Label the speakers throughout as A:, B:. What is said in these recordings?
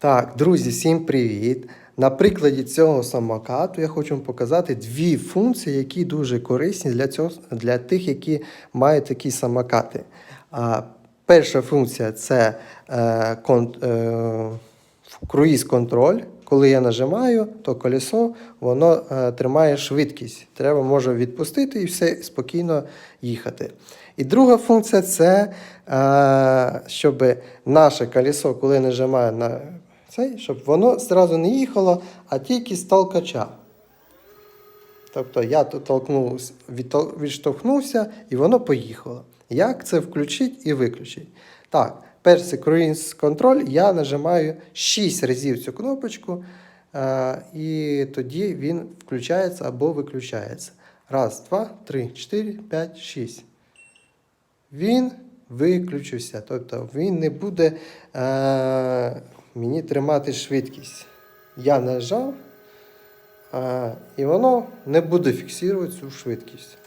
A: Так, друзі, всім привіт! На прикладі цього самокату я хочу вам показати дві функції, які дуже корисні для, цього, для тих, які мають такі самокати. А, перша функція це е, кон, е, круїз-контроль. Коли я нажимаю, то колесо воно е, тримає швидкість. Треба може відпустити і все спокійно їхати. І друга функція це е, щоб наше колесо, коли нажимаю на цей, щоб воно зразу не їхало, а тільки з толкача. Тобто я тут толкнувся, відштовхнувся і воно поїхало. Як це включить і виключить? Так, перший круїз контроль я нажимаю 6 разів цю кнопочку, е, і тоді він включається або виключається. Раз, два, три, чотири, п'ять, шість. Він виключився. Тобто він не буде е, мені тримати швидкість. Я нажав, е, і воно не буде фіксувати цю швидкість.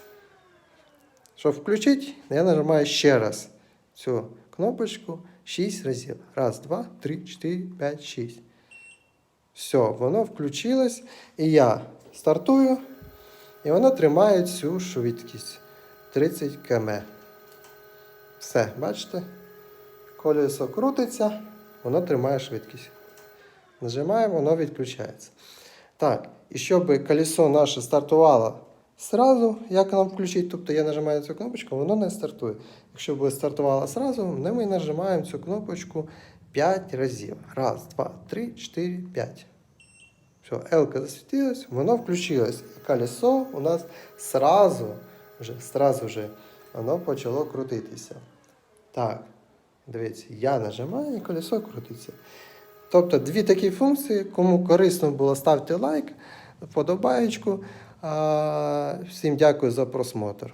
A: Щоб включити, я нажимаю ще раз цю кнопочку 6 разів. Раз, два, три, чотири, п'ять, шість. Все, воно включилось, і я стартую, і воно тримає цю швидкість 30 км. Все, бачите? Колесо крутиться, воно тримає швидкість. Нажимаємо, воно відключається. Так, і щоб колесо наше стартувало сразу, як нам включити, тобто я нажимаю цю кнопочку, воно не стартує. Якщо б стартувало сразу, ми нажимаємо цю кнопочку 5 разів. Раз, два, три, чотири, п'ять. Все, L засвітилась, воно включилось. І колесо у нас сразу, вже, сразу вже, воно почало крутитися. Так, дивіться, я нажимаю і колесо крутиться. Тобто дві такі функції. Кому корисно було, ставте лайк, вподобаєчку. Всім дякую за просмотр.